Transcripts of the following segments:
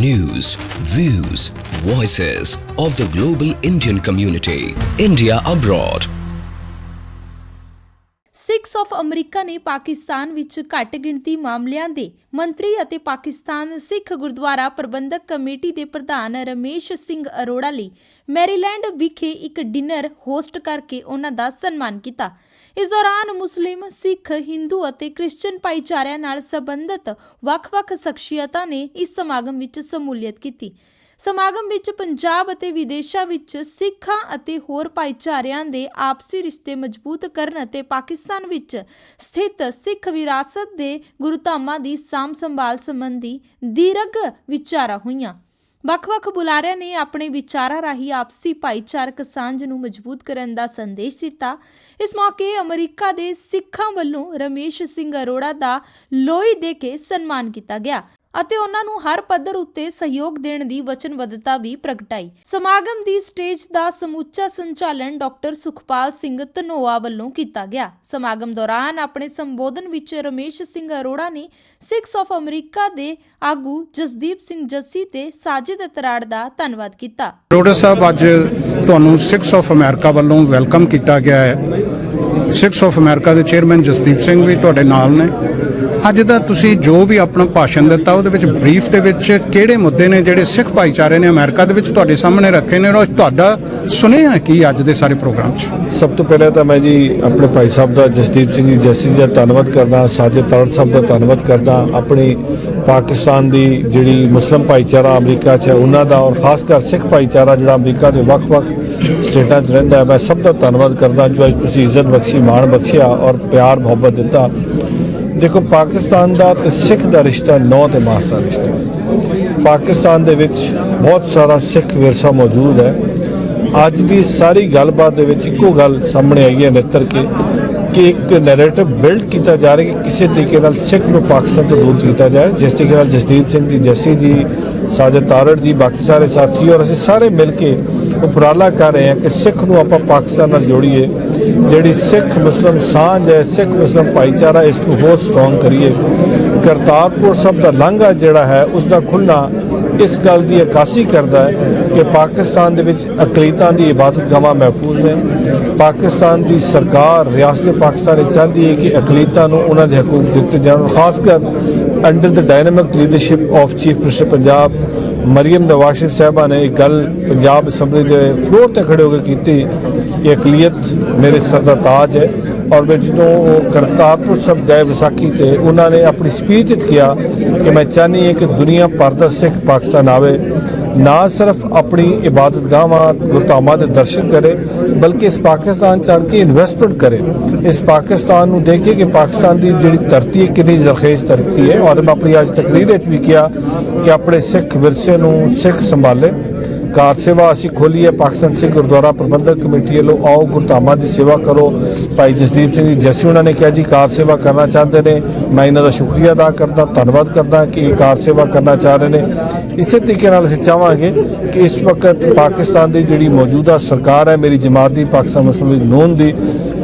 News, views, voices of the global Indian community. India abroad. Sikhs of America ਨੇ ਪਾਕਿਸਤਾਨ ਵਿੱਚ ਘੱਟ ਗਿਣਤੀ ਮਾਮਲਿਆਂ ਦੇ ਮੰਤਰੀ ਅਤੇ ਪਾਕਿਸਤਾਨ ਸਿੱਖ ਗੁਰਦੁਆਰਾ ਪ੍ਰਬੰਧਕ ਕਮੇਟੀ ਦੇ ਪ੍ਰਧਾਨ ਰਮੇਸ਼ ਸਿੰਘ ਅਰੋੜਾ ਲਈ ਮੈਰੀਲੈਂਡ ਵਿਖੇ ਇੱਕ ਡਿਨਰ ਹੋਸਟ ਕਰਕੇ ਉਹਨਾਂ ਦਾ ਸਨਮਾਨ ਕੀਤਾ। ਇਸ ਦੌਰਾਨ ਮੁਸਲਿਮ, ਸਿੱਖ, ਹਿੰਦੂ ਅਤੇ ਕ੍ਰਿਸਚੀਅਨ ਭਾਈਚਾਰਿਆਂ ਨਾਲ ਸੰਬੰਧਿਤ ਵੱਖ-ਵੱਖ ਸ਼ਖਸੀਅਤਾਂ ਨੇ ਇਸ ਸਮਾਗਮ ਵਿੱਚ ਸ਼ਮੂਲੀਅਤ ਕੀਤੀ। ਸਮਾਗਮ ਵਿੱਚ ਪੰਜਾਬ ਅਤੇ ਵਿਦੇਸ਼ਾਂ ਵਿੱਚ ਸਿੱਖਾਂ ਅਤੇ ਹੋਰ ਭਾਈਚਾਰਿਆਂ ਦੇ ਆਪਸੀ ਰਿਸ਼ਤੇ ਮਜ਼ਬੂਤ ਕਰਨ ਅਤੇ ਪਾਕਿਸਤਾਨ ਵਿੱਚ ਸਥਿਤ ਸਿੱਖ ਵਿਰਾਸਤ ਦੇ ਗੁਰਧਾਮਾਂ ਦੀ ਸਾਂਭ ਸੰਭਾਲ ਸੰਬੰਧੀ ਦੀਰਘ ਵਿਚਾਰਾਂ ਹੋਈਆਂ। ਵੱਖ-ਵੱਖ ਬੁਲਾਰਿਆਂ ਨੇ ਆਪਣੇ ਵਿਚਾਰਾਂ ਰਾਹੀਂ ਆਪਸੀ ਭਾਈਚਾਰਕ ਸਾਂਝ ਨੂੰ ਮਜ਼ਬੂਤ ਕਰਨ ਦਾ ਸੰਦੇਸ਼ ਦਿੱਤਾ। ਇਸ ਮੌਕੇ ਅਮਰੀਕਾ ਦੇ ਸਿੱਖਾਂ ਵੱਲੋਂ ਰਮੇਸ਼ ਸਿੰਘ ਅਰੋੜਾ ਦਾ ਲੋਈ ਦੇ ਕੇ ਸਨਮਾਨ ਕੀਤਾ ਗਿਆ। ਅਤੇ ਉਹਨਾਂ ਨੂੰ ਹਰ ਪੱਧਰ ਉੱਤੇ ਸਹਿਯੋਗ ਦੇਣ ਦੀ ਵਚਨਬੱਧਤਾ ਵੀ ਪ੍ਰਗਟਾਈ। ਸਮਾਗਮ ਦੀ ਸਟੇਜ ਦਾ ਸਮੁੱਚਾ ਸੰਚਾਲਨ ਡਾਕਟਰ ਸੁਖਪਾਲ ਸਿੰਘ ਧਨੋਆ ਵੱਲੋਂ ਕੀਤਾ ਗਿਆ। ਸਮਾਗਮ ਦੌਰਾਨ ਆਪਣੇ ਸੰਬੋਧਨ ਵਿੱਚ ਰਮੇਸ਼ ਸਿੰਘ ਅਰੋੜਾ ਨੇ ਸਿਕਸ ਆਫ ਅਮਰੀਕਾ ਦੇ ਆਗੂ ਜਸਦੀਪ ਸਿੰਘ ਜੱਸੀ ਤੇ ਸਾਜਿਦ ਅਤਰਾੜ ਦਾ ਧੰਨਵਾਦ ਕੀਤਾ। ਅਰੋੜਾ ਸਾਹਿਬ, ਅੱਜ ਤੁਹਾਨੂੰ ਸਿਕਸ ਆਫ ਅਮਰੀਕਾ ਵੱਲੋਂ ਵੈਲਕਮ ਕੀਤਾ ਗਿਆ ਹੈ। ਸਿਕਸ ਆਫ ਅਮਰੀਕਾ ਦੇ ਚੇਅਰਮੈਨ ਜਸਦੀਪ ਸਿੰਘ ਵੀ ਤੁਹਾਡੇ ਨਾਲ ਨੇ। ਅੱਜ ਦਾ ਤੁਸੀਂ ਜੋ ਵੀ ਆਪਣਾ ਭਾਸ਼ਣ ਦਿੱਤਾ, ਉਹਦੇ ਵਿੱਚ ਬਰੀਫ ਦੇ ਵਿੱਚ ਕਿਹੜੇ ਮੁੱਦੇ ਨੇ ਜਿਹੜੇ ਸਿੱਖ ਭਾਈਚਾਰੇ ਨੇ ਅਮਰੀਕਾ ਦੇ ਵਿੱਚ ਤੁਹਾਡੇ ਸਾਹਮਣੇ ਰੱਖੇ ਨੇ ਔਰ ਤੁਹਾਡਾ ਸੁਨੇਹਾ ਕੀ ਅੱਜ ਦੇ ਸਾਰੇ ਪ੍ਰੋਗਰਾਮ 'ਚ? ਸਭ ਤੋਂ ਪਹਿਲਾਂ ਤਾਂ ਮੈਂ ਜੀ ਆਪਣੇ ਭਾਈ ਸਾਹਿਬ ਦਾ, ਜਸਦੀਪ ਸਿੰਘ ਜੀ, ਜੱਸੀ ਦਾ ਧੰਨਵਾਦ ਕਰਦਾ, ਸਾਜਦ ਤਲੜ ਸਾਹਿਬ ਦਾ ਧੰਨਵਾਦ ਕਰਦਾ, ਆਪਣੀ ਪਾਕਿਸਤਾਨ ਦੀ ਜਿਹੜੀ ਮੁਸਲਮ ਭਾਈਚਾਰਾ ਅਮਰੀਕਾ 'ਚ ਹੈ, ਉਹਨਾਂ ਦਾ ਔਰ ਖਾਸ ਕਰ ਸਿੱਖ ਭਾਈਚਾਰਾ ਜਿਹੜਾ ਅਮਰੀਕਾ ਦੇ ਵੱਖ-ਵੱਖ ਸਟੇਟਾਂ 'ਚ ਰਹਿੰਦਾ ਹੈ, ਮੈਂ ਸਭ ਦਾ ਧੰਨਵਾਦ ਕਰਦਾ, ਜੋ ਅੱਜ ਤੁਸੀਂ ਇੱਜ਼ਤ ਬਖਸ਼ੀ, ਮਾਣ ਬਖਸ਼ਿਆ ਔਰ ਪਿਆਰ ਮੁਹੱਬਤ ਦਿੱਤਾ। ਦੇਖੋ, ਪਾਕਿਸਤਾਨ ਦਾ ਤੇ ਸਿੱਖ ਦਾ ਰਿਸ਼ਤਾ, ਨੌ ਤੇ ਮਾਸ ਦਾ ਰਿਸ਼ਤਾ। ਪਾਕਿਸਤਾਨ ਦੇ ਵਿੱਚ ਬਹੁਤ ਸਾਰਾ ਸਿੱਖ ਵਿਰਸਾ ਮੌਜੂਦ ਹੈ। ਅੱਜ ਦੀ ਸਾਰੀ ਗੱਲਬਾਤ ਦੇ ਵਿੱਚ ਇੱਕੋ ਗੱਲ ਸਾਹਮਣੇ ਆਈ ਹੈ ਨਿੱਤਰ ਕੇ, ਕਿ ਇੱਕ ਨੈਰੇਟਿਵ ਬਿਲਡ ਕੀਤਾ ਜਾ ਰਿਹਾ ਕਿ ਕਿਸੇ ਤਰੀਕੇ ਨਾਲ ਸਿੱਖ ਨੂੰ ਪਾਕਿਸਤਾਨ ਤੋਂ ਦੂਰ ਕੀਤਾ ਜਾਏ। ਜਿਸ ਤਰੀਕੇ ਨਾਲ ਜਸਦੀਪ ਸਿੰਘ ਜੀ, ਜੱਸੀ ਜੀ, ਸਾਜਦ ਤਾਰੜ ਜੀ, ਬਾਕੀ ਸਾਰੇ ਸਾਥੀ ਔਰ ਅਸੀਂ ਸਾਰੇ ਮਿਲ ਕੇ ਉਪਰਾਲਾ ਕਰ ਰਹੇ ਹਾਂ ਕਿ ਸਿੱਖ ਨੂੰ ਆਪਾਂ ਪਾਕਿਸਤਾਨ ਨਾਲ ਜੋੜੀਏ। ਜਿਹੜੀ ਸਿੱਖ ਮੁਸਲਮ ਸਾਂਝ ਹੈ, ਸਿੱਖ ਮੁਸਲਮ ਭਾਈਚਾਰਾ ਇਸ ਨੂੰ ਹੋਰ ਸਟਰੋਂਗ ਕਰੀਏ। ਕਰਤਾਰਪੁਰ ਸਾਹਿਬ ਦਾ ਲਾਂਘਾ ਜਿਹੜਾ ਹੈ ਉਸ ਦਾ ਖੁੱਲ੍ਹਣਾ ਇਸ ਗੱਲ ਦੀ ਅਕਾਸੀ ਕਰਦਾ ਹੈ ਕਿ ਪਾਕਿਸਤਾਨ ਦੇ ਵਿੱਚ ਅਕਲੀਤਾਂ ਦੀ ਇਬਾਦਤਗਾਹਾਂ ਮਹਿਫੂਜ਼ ਨੇ। ਪਾਕਿਸਤਾਨ ਦੀ ਸਰਕਾਰ ਰਿਆਸਤ ਪਾਕਿਸਤਾਨ ਇਹ ਚਾਹੁੰਦੀ ਹੈ ਕਿ ਅਕਲੀਤਾਂ ਨੂੰ ਉਹਨਾਂ ਦੇ ਹਕੂਕ ਦਿੱਤੇ ਜਾਣ, ਖਾਸ ਕਰ under the dynamic leadership of chief minister Punjab Maryam Nawaz Sharif Sahiba ਨੇ ਇੱਕ ਗੱਲ ਪੰਜਾਬ ਅਸੈਂਬਲੀ ਦੇ ਫਲੋਰ ਤੇ ਖੜੇ ਹੋ ਕੇ ਕੀਤੀ ਕਿ ਅਕਲੀਅਤ ਮੇਰੇ ਸਰ ਦਾ ਤਾਜ ਹੈ ਔਰ ਮੈਂ ਜਦੋਂ ਉਹ ਕਰਤਾਰਪੁਰ ਸਾਹਿਬ ਗਏ ਵਿਸਾਖੀ ਤੇ ਉਹਨਾਂ ਨੇ ਆਪਣੀ ਸਪੀਚ ਵਿੱਚ ਕਿਹਾ ਕਿ ਮੈਂ ਚਾਹਨੀ ਹਾਂ ਕਿ ਦੁਨੀਆ ਭਰ ਦਾ ਸਿੱਖ ਪਾਕਿਸਤਾਨ ਆਵੇ। ਨਾ ਸਿਰਫ ਆਪਣੀ ਇਬਾਦਤਗਾਹਾਂ ਗੁਰਧਾਮਾਂ ਦੇ ਦਰਸ਼ਨ ਕਰੇ, ਬਲਕਿ ਇਸ ਪਾਕਿਸਤਾਨ ਚ ਆਣ ਕੇ ਇਨਵੈਸਟਮੈਂਟ ਕਰੇ। ਇਸ ਪਾਕਿਸਤਾਨ ਨੂੰ ਦੇਖੇ ਕਿ ਪਾਕਿਸਤਾਨ ਦੀ ਜਿਹੜੀ ਧਰਤੀ ਹੈ, ਕਿੰਨੀ ਜ਼ਰਖੇਜ਼ ਧਰਤੀ ਹੈ। ਔਰ ਮੈਂ ਆਪਣੀ ਅੱਜ ਤਕਰੀਰ ਵਿੱਚ ਵੀ ਕਿਹਾ ਕਿ ਆਪਣੇ ਸਿੱਖ ਵਿਰਸੇ ਨੂੰ ਸਿੱਖ ਸੰਭਾਲੇ। ਕਾਰ ਸੇਵਾ ਅਸੀਂ ਖੋਲੀ ਹੈ। ਪਾਕਿਸਤਾਨ ਸਿੱਖ ਗੁਰਦੁਆਰਾ ਪ੍ਰਬੰਧਕ ਕਮੇਟੀ ਵੱਲੋਂ ਆਓ, ਗੁਰਧਾਮਾਂ ਦੀ ਸੇਵਾ ਕਰੋ। ਭਾਈ ਜਸਦੀਪ ਸਿੰਘ ਜੀ ਜੱਸੀ ਉਹਨਾਂ ਨੇ ਕਿਹਾ ਜੀ, ਕਾਰ ਸੇਵਾ ਕਰਨਾ ਚਾਹੁੰਦੇ ਨੇ। ਮੈਂ ਇਹਨਾਂ ਦਾ ਸ਼ੁਕਰੀਆ ਅਦਾ ਕਰਦਾ, ਧੰਨਵਾਦ ਕਰਦਾ ਕਿ ਇਹ ਕਾਰ ਸੇਵਾ ਕਰਨਾ ਚਾਹ ਰਹੇ ਨੇ। ਇਸੇ ਤਰੀਕੇ ਨਾਲ ਅਸੀਂ ਚਾਹਾਂਗੇ ਕਿ ਇਸ ਵਕਤ ਪਾਕਿਸਤਾਨ ਦੀ ਜਿਹੜੀ ਮੌਜੂਦਾ ਸਰਕਾਰ ਹੈ, ਮੇਰੀ ਜਮਾਤ ਦੀ, ਪਾਕਿਸਤਾਨ ਮੁਸਲਿਮ ਲੀਗ ਨੂਨ ਦੀ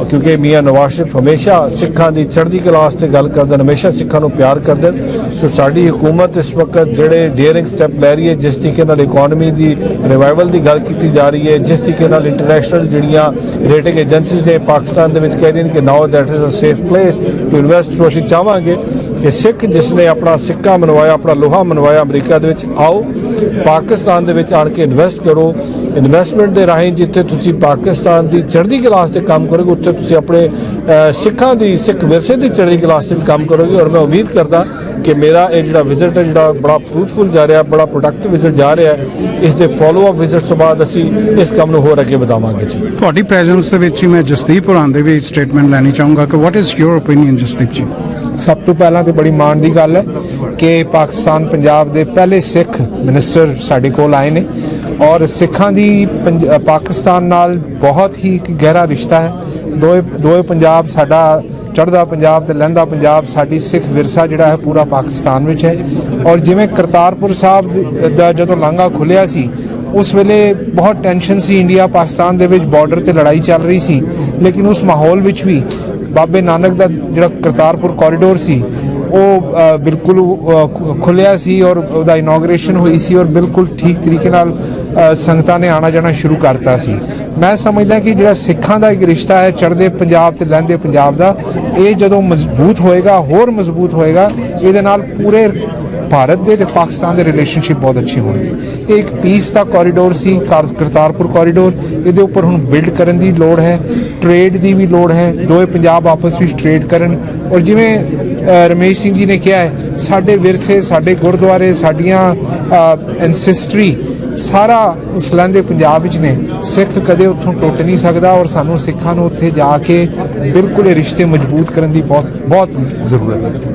ਕਿਉਂਕਿ ਮੀਆਂ ਨਵਾਜ਼ ਸ਼ਰੀਫ ਹਮੇਸ਼ਾ ਸਿੱਖਾਂ ਦੀ ਚੜ੍ਹਦੀ ਕਲਾਸ 'ਤੇ ਗੱਲ ਕਰਦੇ ਨੇ, ਹਮੇਸ਼ਾ ਸਿੱਖਾਂ ਨੂੰ ਪਿਆਰ ਕਰਦੇ ਨੇ। ਸੋ ਸਾਡੀ ਹਕੂਮਤ ਇਸ ਵਕਤ ਜਿਹੜੇ ਡੇਅਰਿੰਗ ਸਟੈਪ ਲੈ ਰਹੀ ਹੈ, ਜਿਸ ਤਰੀਕੇ ਨਾਲ ਇਕਨੋਮੀ ਦੀ ਰਿਵਾਈਵਲ ਦੀ ਗੱਲ ਕੀਤੀ ਜਾ ਰਹੀ ਹੈ, ਜਿਸ ਤਰੀਕੇ ਨਾਲ ਇੰਟਰਨੈਸ਼ਨਲ ਜਿਹੜੀਆਂ ਰੇਟਿੰਗ ਏਜੰਸੀਜ਼ ਨੇ ਪਾਕਿਸਤਾਨ ਦੇ ਵਿੱਚ ਕਹਿ ਰਹੀਆਂ ਨੇ ਕਿ now that is a safe place to invest so ਅਸੀਂ ਚਾਹਾਂਗੇ ਕਿ ਸਿੱਖ ਜਿਸ ਨੇ ਆਪਣਾ ਸਿੱਕਾ ਮਨਵਾਇਆ, ਆਪਣਾ ਲੋਹਾ ਮਨਵਾਇਆ ਅਮਰੀਕਾ ਦੇ ਵਿੱਚ, ਆਓ ਪਾਕਿਸਤਾਨ ਦੇ ਵਿੱਚ ਆਣ ਕੇ ਇਨਵੈਸਟ ਕਰੋ। ਇਨਵੈਸਟਮੈਂਟ ਦੇ ਰਾਹੀਂ ਜਿੱਥੇ ਤੁਸੀਂ ਪਾਕਿਸਤਾਨ ਦੀ ਚੜ੍ਹਦੀ ਕਲਾਸ ਤੇ ਕੰਮ ਕਰੋਗੇ ਉੱਥੇ ਤੁਸੀਂ ਆਪਣੇ ਸਿੱਖਾਂ ਦੀ ਸਿੱਖ ਵਿਰਸੇ ਦੀ ਚੜ੍ਹਦੀ ਕਲਾਸ ਤੇ ਵੀ ਕੰਮ ਕਰੋਗੇ। ਔਰ ਮੈਂ ਉਮੀਦ ਕਰਦਾ ਕਿ ਮੇਰਾ ਇਹ ਜਿਹੜਾ ਵਿਜ਼ਿਟ ਹੈ ਜਿਹੜਾ ਬੜਾ ਫਰੂਟਫੁਲ ਜਾ ਰਿਹਾ ਬੜਾ ਪ੍ਰੋਡਕਟਿਵ ਵਿਜ਼ਿਟ ਜਾ ਰਿਹਾ ਹੈ ਇਸ ਦੇ ਫਾਲੋ ਅਪ ਵਿਜ਼ਿਟ ਤੋਂ ਬਾਅਦ ਅਸੀਂ ਇਸ ਕੰਮ ਨੂੰ ਹੋਰ ਅੱਗੇ ਵਧਾਵਾਂਗੇ ਜੀ। ਤੁਹਾਡੀ ਪ੍ਰੈਜ਼ੈਂਸ ਦੇ ਵਿੱਚ ਹੀ ਮੈਂ ਜਸਦੀਪ ਹੋਰਾਂ ਦੇ ਵੀ ਸਟੇਟਮੈਂਟ ਲੈਣੀ ਚਾਹੂੰਗਾ ਕਿ what is your opinion Jasdeep ji? ਸਭ ਤੋਂ ਪਹਿਲਾਂ ਤੇ ਬੜੀ ਮਾਣ ਦੀ ਗੱਲ ਹੈ ਕਿ ਪਾਕਿਸਤਾਨ ਪੰਜਾਬ ਦੇ ਪਹਿਲੇ ਸਿੱਖ ਮਿਨਿਸਟਰ ਸਾਡੇ ਕੋਲ ਆਏ ਨੇ। ਔਰ ਸਿੱਖਾਂ ਦੀ ਪੰਜ- ਪਾਕਿਸਤਾਨ ਨਾਲ ਬਹੁਤ ਹੀ ਇੱਕ ਗਹਿਰਾ ਰਿਸ਼ਤਾ ਹੈ। ਦੋਏ ਦੋਏ ਪੰਜਾਬ ਸਾਡਾ ਚੜ੍ਹਦਾ ਪੰਜਾਬ ਤੇ ਲਹਿੰਦਾ ਪੰਜਾਬ, ਸਾਡੀ ਸਿੱਖ ਵਿਰਸਾ ਜਿਹੜਾ ਹੈ ਪੂਰਾ ਪਾਕਿਸਤਾਨ ਵਿੱਚ ਹੈ। ਔਰ ਜਿਵੇਂ ਕਰਤਾਰਪੁਰ ਸਾਹਿਬ ਦਾ ਜਦੋਂ ਲਾਂਘਾ ਖੁੱਲਿਆ ਸੀ, ਉਸ ਵੇਲੇ ਬਹੁਤ ਟੈਨਸ਼ਨ ਸੀ ਇੰਡੀਆ ਪਾਕਿਸਤਾਨ ਦੇ ਵਿੱਚ ਬਾਰਡਰ ਤੇ ਲੜਾਈ ਚੱਲ ਰਹੀ ਸੀ। ਲੇਕਿਨ ਉਸ ਮਾਹੌਲ ਵਿੱਚ ਵੀ ਬਾਬੇ ਨਾਨਕ ਦਾ ਜਿਹੜਾ ਕਰਤਾਰਪੁਰ ਕੋਰੀਡੋਰ ਸੀ ਉਹ ਬਿਲਕੁਲ ਅ, ਖੁੱਲਿਆ ਸੀ ਔਰ ਉਹਦਾ ਇਨੋਗ੍ਰੇਸ਼ਨ ਹੋਈ ਸੀ ਔਰ ਬਿਲਕੁਲ ਠੀਕ ਤਰੀਕੇ ਨਾਲ ਸੰਗਤਾਂ ਨੇ ਆਣਾ ਜਾਣਾ ਸ਼ੁਰੂ ਕਰਤਾ ਸੀ। ਮੈਂ ਸਮਝਦਾ ਕਿ ਜਿਹੜਾ ਸਿੱਖਾਂ ਦਾ ਇੱਕ ਰਿਸ਼ਤਾ ਹੈ ਚੜ੍ਹਦੇ ਪੰਜਾਬ ਤੇ ਲਹਿੰਦੇ ਪੰਜਾਬ ਦਾ ਇਹ ਜਦੋਂ ਮਜ਼ਬੂਤ ਹੋਏਗਾ ਹੋਰ ਮਜ਼ਬੂਤ ਹੋਏਗਾ ਇਹਦੇ ਨਾਲ ਪੂਰੇ ਭਾਰਤ ਦੇ ਤੇ ਪਾਕਿਸਤਾਨ ਦੇ ਰਿਲੇਸ਼ਨਸ਼ਿਪ ਬਹੁਤ ਅੱਛੇ ਹੋਣਗੇ। ਇਹ ਇੱਕ ਪੀਸ ਦਾ ਕੋਰੀਡੋਰ ਸੀ ਕਰਤਾਰਪੁਰ ਕੋਰੀਡੋਰ ਇਹਦੇ ਉੱਪਰ ਹੁਣ ਬਿਲਡ ਕਰਨ ਦੀ ਲੋੜ ਹੈ ਟ੍ਰੇਡ ਦੀ ਵੀ ਲੋੜ ਹੈ, ਦੋਵੇਂ ਪੰਜਾਬ ਆਪਸ ਵਿੱਚ ਟ੍ਰੇਡ ਕਰਨ। ਔਰ ਜਿਵੇਂ ਰਮੇਸ਼ ਸਿੰਘ ਜੀ ਨੇ ਕਿਹਾ ਹੈ, ਸਾਡੇ ਵਿਰਸੇ, ਸਾਡੇ ਗੁਰਦੁਆਰੇ, ਸਾਡੀਆਂ ਐਨਸੈਸਟਰੀ ਸਾਰਾ ਉਸ ਲਹਿੰਦੇ ਪੰਜਾਬ ਵਿੱਚ ਨੇ। ਸਿੱਖ ਕਦੇ ਉੱਥੋਂ ਟੁੱਟ ਨਹੀਂ ਸਕਦਾ ਔਰ ਸਾਨੂੰ ਸਿੱਖਾਂ ਨੂੰ ਉੱਥੇ ਜਾ ਕੇ ਬਿਲਕੁਲ ਇਹ ਰਿਸ਼ਤੇ ਮਜ਼ਬੂਤ ਕਰਨ ਦੀ ਬਹੁਤ ਬਹੁਤ ਜ਼ਰੂਰਤ ਹੈ।